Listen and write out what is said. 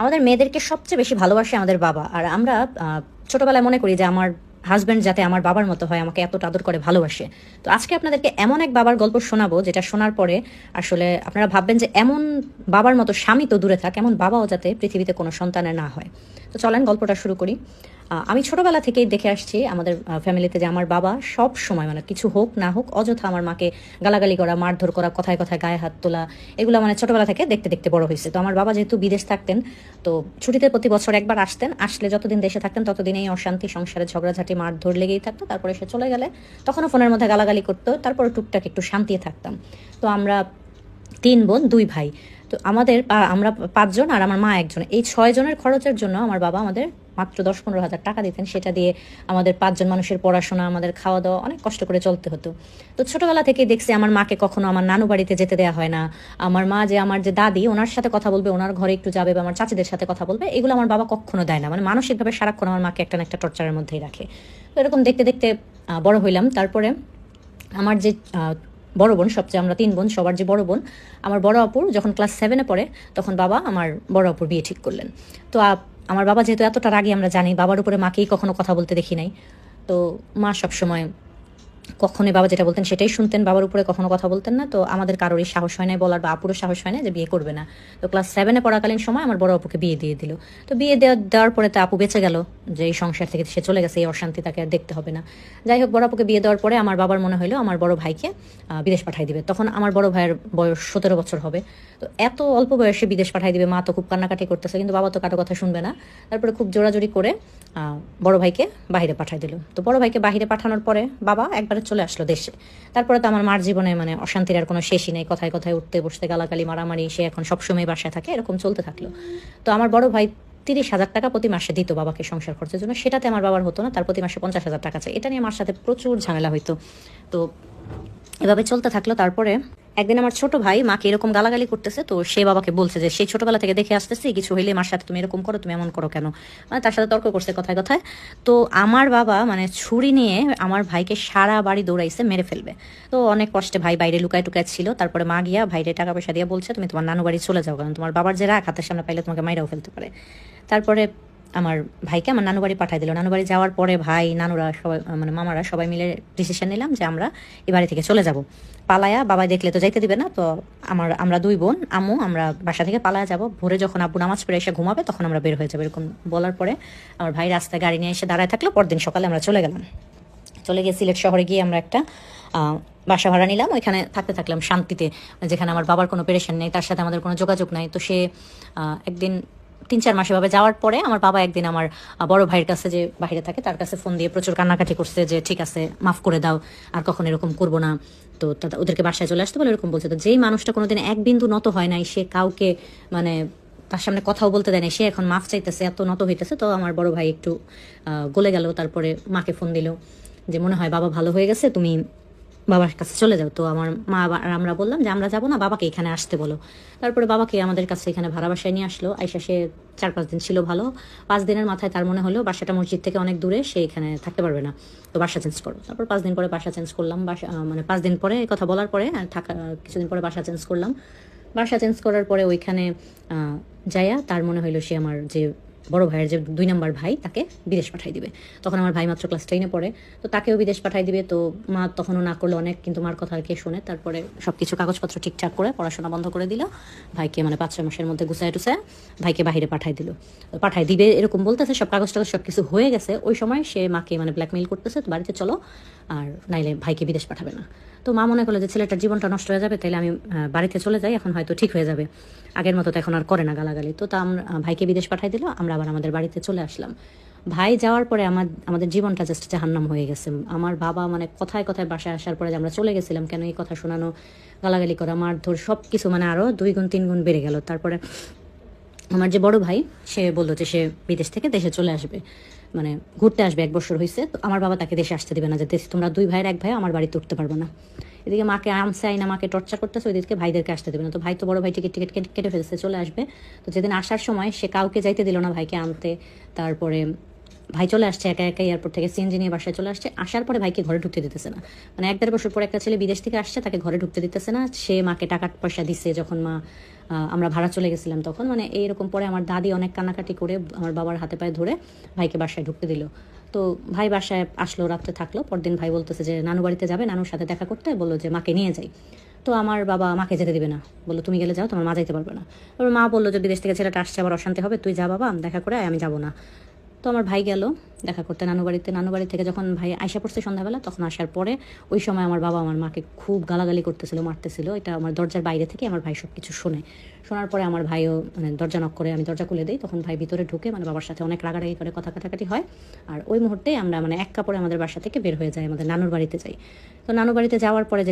আমাদের মেয়েদেরকে সবচেয়ে বেশি ভালোবাসে আমাদের বাবা। আর আমরা ছোটবেলায় মনে করি যে আমার হাজব্যান্ড যাতে আমার বাবার মতো হয়, আমাকে এত আদর করে ভালোবাসে। তো আজকে আপনাদেরকে এমন এক বাবার গল্প শোনাবো, যেটা শোনার পরে আসলে আপনারা ভাববেন যে এমন বাবার মতো স্বামী তো দূরে থাক, এমন বাবাও যাতে পৃথিবীতে কোনো সন্তানের না হয়। তো চলেন গল্পটা শুরু করি। আমি ছোটবেলা থেকেই দেখে আসছি আমাদের ফ্যামিলিতে যে আমার বাবা সব সময় মানে কিছু হোক না হোক, অযথা আমার মাকে গালাগালি করা, মারধর করা, কথায় কথায় গায়ে হাত তোলা, এগুলো মানে ছোটবেলা থেকে দেখতে দেখতে বড় হয়েছে। তো আমার বাবা যেহেতু বিদেশ থাকতেন, তো ছুটিতে প্রতি বছর একবার আসতেন। আসলে যতদিন দেশে থাকতেন, ততদিন এই অশান্তি, সংসারে ঝগড়াঝাটি, মারধর লেগেই থাকতো। তারপরে সে চলে গেলে তখনও ফোনের মধ্যে গালাগালি করতো তারপরে টুকটাক একটু শান্তিতে থাকতাম। তো আমরা তিন বোন, দুই ভাই। তো আমাদের আমরা পাঁচজন আর আমার মা একজন। এই ছয় জনের খরচের জন্য আমার বাবা আমাদের মাত্র দশ পনেরো হাজার টাকা দিতেন, সেটা দিয়ে আমাদের পাঁচজন মানুষের পড়াশোনা, আমাদের খাওয়া দাওয়া অনেক কষ্ট করে চলতে হতো। তো ছোটবেলা থেকে দেখছি আমার মাকে কখনো আমার নানু বাড়িতে যেতে দেওয়া হয় না। আমার মা যে আমার যে দাদি, ওনার সাথে কথা বলবে, ওনার ঘরে একটু যাবে বা আমার চাচিদের সাথে কথা বলবে, এগুলো আমার বাবা কখনো দেয় না। মানে মানসিকভাবে সারাক্ষণ আমার মাকে একটা না একটা টর্চারের মধ্যেই রাখে। তো এরকম দেখতে দেখতে বড় হইলাম। তারপরে আমার যে বড় বোন, সবচেয়ে আমরা তিন বোন, সবার যে বড় বোন, আমার বড় আপুর যখন ক্লাস সেভেনে পড়ে, তখন বাবা আমার বড় আপুর বিয়ে ঠিক করলেন। তো আমার বাবা যেহেতু এতটা রাগে, আমরা জানি বাবার উপরে মাকেই কখনো কথা বলতে দেখি নাই। তো মা সবসময় কখনোই বাবা যেটা বলতেন সেটাই শুনতেন, বাবার উপরে কখনো কথা বলতেন না। তো আমাদের কারোরই সাহস হয় না বলার বা আপুরও সাহস হয় না যে বিয়ে করবে না। তো ক্লাস সেভেনে পড়াকালীন সময় আমার বড় আপুকে বিয়ে দিয়ে দিল। তো বিয়ে দেওয়া দেওয়ার পরে তো আপু বেঁচে গেল যে এই সংসার থেকে সে চলে গেছে, এই অশান্তি তাকে আর দেখতে হবে না। যাই হোক, বড় আপুকে বিয়ে দেওয়ার পরে আমার বাবার মনে হলো আমার বড় ভাইকে বিদেশ পাঠাই দিবে। তখন আমার বড় ভাইয়ের বয়স সতেরো বছর হবে। তো এত অল্প বয়সে বিদেশ পাঠাই দিবে, মা তো খুব কান্নাকাটি করতেছে, কিন্তু বাবা তো কারও কথা শুনবে না। তারপরে খুব জোরাজোরি করে বড় ভাইকে বাইরে পাঠাই দিল। তো বড় ভাইকে বাইরে পাঠানোর পরে বাবা একবারে চলে আসলো দেশে। তারপরে তো আমার মার জীবনে মানে অশান্তির আর কোনো শেষই নেই। কথায় কথায় উঠতে, বসতে, গালাগালি, মারামারি, সে এখন সবসময় বাসায় থাকে, এরকম চলতে থাকল। তো আমার বড় ভাই তিরিশ হাজার টাকা প্রতি মাসে দিত বাবাকে সংসার খরচের জন্য। সেটাতে আমার বাবার হতো না, তার প্রতি মাসে পঞ্চাশ হাজার টাকা চাই। এটা নিয়ে আমার সাথে প্রচুর ঝামেলা হইতো। তো এভাবে চলতে থাকল। তারপরে একদিন আমার ছোট ভাই মাকে এরকম গালাগালি করতেছে, তো সে বাবাকে বলছে যে, সেই ছোটবেলা থেকে দেখে আসতেছি, কিছু হইলে মার সাথে তুমি এরকম করো, তুমি এমন করো কেন? মানে তার সাথে তর্ক করছে কথায় কথায়। তো আমার বাবা মানে ছুরি নিয়ে আমার ভাইকে সারা বাড়ি দৌড়াইছে, মেরে ফেলবে। তো অনেক কষ্টে ভাই বাইরে লুকায় টুকায় ছিল, তারপরে মা গিয়া ভাইরে টাকা পয়সা দিয়ে বলছে, তুমি তোমার নানু বাড়ি চলে যাও, কারণ তোমার বাবার যে রাগ হাতের সামনে পাইলে তোমাকে মাইরাও ফেলতে পারে। তারপরে আমার ভাইকে আমার নানু বাড়ি পাঠাই দিল। নানু বাড়ি যাওয়ার পরে ভাই, নানুরা সবাই মানে মামারা সবাই মিলে ডিসিশন নিলাম যে আমরা এই বাড়ি থেকে চলে যাব। পালায়া বাবা দেখলে তো যাইতে দিবে না, তো আমার, আমরা দুই বোন, আম্মু, আমরা বাসা থেকে পালায়া যাব। ভোরে যখন আব্বু নামাজ পড়ে এসে ঘুমাবে, তখন আমরা বের হয়ে যাব এরকম বলার পরে আমার ভাই রাস্তায় গাড়ি নিয়ে এসে দাঁড়ায় থাকল। পরদিন সকালে আমরা চলে গেলাম। চলে গিয়ে সিলেট শহরে গিয়ে আমরা একটা বাসা ভাড়া নিলাম। ওইখানে থাকতে থাকলাম শান্তিতে। যেখানে আমার বাবার কোনো পেরেশান নেই, তার সাথে আমাদের কোনো যোগাযোগ নাই। তো সে একদিন তিন চার মাসে ভাবে যাওয়ার পরে আমার বাবা একদিন আমার বড় ভাইয়ের কাছে যে বাইরে থাকে, তার কাছে ফোন দিয়ে প্রচুর কান্নাকাটি করছে যে, ঠিক আছে, মাফ করে দাও, আর কখন এরকম করব না। তো তা- ওদেরকে বাসায় চলে আসতে বলে এরকম বলছে। তো যেই মানুষটা কোনোদিন এক বিন্দু নত হয় নাই, সে কাউকে মানে তার সামনে কথাও বলতে দেয় না সে এখন মাফ চাইতেছে, এত নত হইতেছে, তো আমার বড় ভাই একটু গলে গেল, তারপরে মাকে ফোন দিল, যে মনে হয় বাবা ভালো হয়ে গেছে, তুমি বাবার কাছে চলে যাও। তো আমার মা আর আমরা বললাম যে, আমরা যাব না, বাবাকে এখানে আসতে বলো। তারপরে বাবাকে আমাদের কাছে এখানে ভাড়া বাসায় নিয়ে আসলো। আইসা সে চার পাঁচ দিন ছিল ভালো। পাঁচ দিনের মাথায় তার মনে হলো, বাসাটা মসজিদ থেকে অনেক দূরে, সে এখানে থাকতে পারবে না। তো বাসা চেঞ্জ করো তারপর পাঁচ দিন পরে বাসা চেঞ্জ করলাম। বাসা মানে পাঁচ দিন পরে কথা বলার পরে থাকা কিছুদিন পরে বাসা চেঞ্জ করলাম। বাসা চেঞ্জ করার পরে ওইখানে যাইয়া তার মনে হইল সে আমার যে বড় ভাইয়ের যে দুই নম্বর ভাই, তাকে বিদেশ পাঠাই দিবে। তখন আমার ভাই মাত্র ক্লাস টেনে পড়ে। তো তাকেও বিদেশ পাঠাই দিবে। তো মা তখনও না করল অনেক, কিন্তু মার কথা আর কে শুনে। তারপরে সব কিছু কাগজপত্র ঠিকঠাক করে পড়াশোনা বন্ধ করে দিল। ভাইকে মানে পাঁচ ছয় মাসের মধ্যে গুছায় টুসায় ভাইকে বাইরে পাঠাই দিল। পাঠাই দিবে, এরকম বলতেছে, সব কাগজ টাগজ সব কিছু হয়ে গেছে। ওই সময় সে মাকে মানে ব্ল্যাকমেইল করতেছে, তো বাড়িতে চলো, আর নাইলে ভাইকে বিদেশ পাঠাবে না। তো মা মনে করল যে, ছেলেটার জীবনটা নষ্ট হয়ে যাবে, তাইলে আমি বাড়িতে চলে যাই, এখন হয়তো ঠিক হয়ে যাবে। আগের মতো তো এখন আর করে না গালাগালি। তো তা আমরা, ভাইকে বিদেশ পাঠাই দিল, আমরা আবার আমাদের বাড়িতে চলে আসলাম। ভাই যাওয়ার পরে আমার, আমাদের জীবনটা জাস্ট জাহান্নাম হয়ে গেছে। আমার বাবা মানে কথায় কথায় বাসায় আসার পরে আমরা চলে গেছিলাম, কেন এই কথা শোনানো, গালাগালি করা মারধর সব কিছু মানে আরও দুই গুণ, তিন গুণ বেড়ে গেল। তারপরে আমার যে বড় ভাই, সে বলল যে সে বিদেশ থেকে দেশে চলে আসবে। মানে ঘুরতে আসবে, এক বছর হয়েছে তো আমার বাবা তাকে দেশে আসতে দিবে না, যে দেশে, তোমরা দুই ভাইয়ের এক ভাই, আমার বাড়িতে উঠতে পারব না। এদিকে মাকে আনছে আইনা মাকে টর্চার করতেছে, ওইদিকে ভাইদেরকে আসতে দেবে না। তো ভাই তো বড় ভাই টিকিট টিকিট কেটে- ফেলছে, চলে আসবে। তো যেদিন আসার সময় সে কাউকে যাইতে দিল না ভাইকে আনতে। তারপরে ভাই চলে আসছে একা একা এয়ারপোর্ট থেকে সিএনজি নিয়ে বাসায় চলে আসছে। আসার পরে ভাইকে ঘরে ঢুকতে দিতেছে না। মানে এক দেড় বছর পর একটা ছেলে বিদেশ থেকে আসছে, তাকে ঘরে ঢুকতে দিতেছে না। সে মাকে টাকা পয়সা দিছে যখন মা আমরা ভাড়া চলে গেছিলাম তখন। মানে এইরকম পরে আমার দাদি অনেক কান্নাকাটি করে আমার বাবার হাতে পায়ে ধরে ভাইকে বাসায় ঢুকতে দিল। তো ভাই বাসায় আসলো, রাত্রে থাকল। পরদিন ভাই বলতেছে যে, নানু বাড়িতে যাবে? নানুর সাথে দেখা করতে? বলল যে, মাকে নিয়ে যাই। তো আমার বাবা মাকে যেতে দিবে না। বলল, তুমি গেলে যাও, তোমার মা যাইতে পারবে না। এবার মা বলল যে, বিদেশ থেকে ছেলেটা আসছে, আবার অশান্তি হবে। তুই যা বাবা, দেখা করে আমি যাব না। তো আমার ভাই গেল, দেখা করতে নানু বাড়িতে। নানু বাড়ি থেকে যখন ভাই আইসা পড়ছে সন্ধ্যাবেলা, তখন আসার পরে ওই সময় আমার বাবা আমার মাকে খুব গালাগালি করতেছিল, মারতেছিল। এটা আমার দরজার বাইরে থেকে আমার ভাই সব কিছু শোনে। শোনার পরে আমার ভাইও মানে দরজা নক করে আমি দরজা খুলে দিই। তখন ভাই ভিতরে ঢুকে মানে বাবার সাথে অনেক রাগারাগি করে, কথা কাটাকাটি হয়। আর ওই মুহূর্তে আমরা মানে এক কাপড়ে আমাদের বাসা থেকে বের হয়ে যাই, আমাদের নানুর বাড়িতে যাই। তো নানু বাড়িতে যাওয়ার পরে